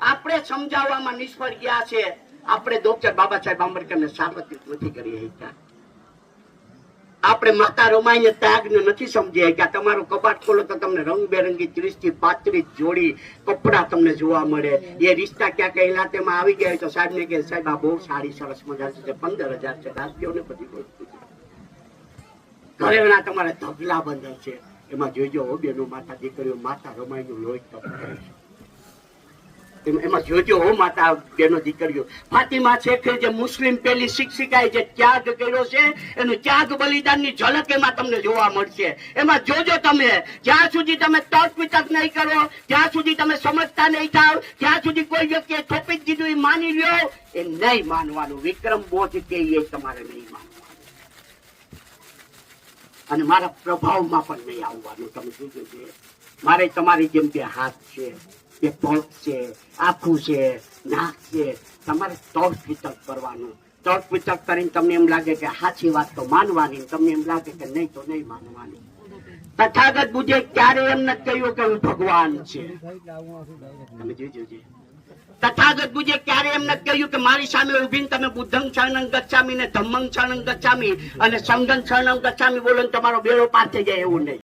આપણે સમજાવવામાં નિષ્ફળ ગયા છે. આપણે ડોક્ટર બાબા સાહેબ આંબેડકરને સાર્વત્રિક નથી કરી શક્યા આપણે માતા રમાઈને ત્યાગને નથી સમજી શક્યા તમારું કબાટ ખોલો તો તમને રંગબેરંગી ત્રીસથી પાંત્રીસ જોડી કપડા તમને જોવા મળે. એ રિશ્તા ક્યાં કહેલા તેમાં આવી ગયા તો સાહેબ ને કે સાહેબ, આ બહુ સારી, સરસ મજા છે. પંદર હજાર છે. રાષ્ટ્રીય ને બધી વસ્તુ છે. ઘરેણા ધગલા બંધન છે. એમાં જોઈજો હો બેનો માતા દીકરીઓ, માતા રમાઈનું લોહી તપ એમ- એમાં જોજો હો માતા, બેનો દીકરીઓ. ફાતિમા શેખ જે મુસ્લિમ પેલી શિક્ષિકાએ જે ત્યાગ કર્યો છે, એનું ત્યાગ બલિદાનની ઝલક એમાં તમને જોવા મળશે. એમાં જોજો તમે, જ્યાં સુધી તમે તર્ક વિતર્ક નહીં કરો, જ્યાં સુધી તમે સમજતા નહીં થાવ, જ્યાં સુધી કોઈ વ્યક્તિએ થોપી જ દીધું માની લ્યો, એ નહીં માનવાનું. વિક્રમ બોધ કે એ તમારે નહીં માનવાનું. અને મારા પ્રભાવમાં પણ નહીં આવવાનું. તમે જોજો મારે તમારી જેમ બે હાથ છે. બે પગ છે, આખું તમારે વિતર્ક કરવાનું. વિતર્ક કરીને તમને એમ લાગે કે સાચી વાત તો માનવાની તમને એમ લાગે કે નહીં તો નહીં માનવાની. તથાગત બુદ્ધે ક્યારે એમ નથી કહ્યું કે હું ભગવાન છે. તમે જોજો. તથાગત બુજે ક્યારે એમ નથી કહ્યું કે મારી સામે ઉભીને તમે બુદ્ધંગ શરણં ગચ્છામી ને ધમ્મંગ શરણં ગચ્છામી અને સંગમ શરણં ગચ્છામી બોલો તમારો બેડો પાર થઈ જાય એવું નહીં.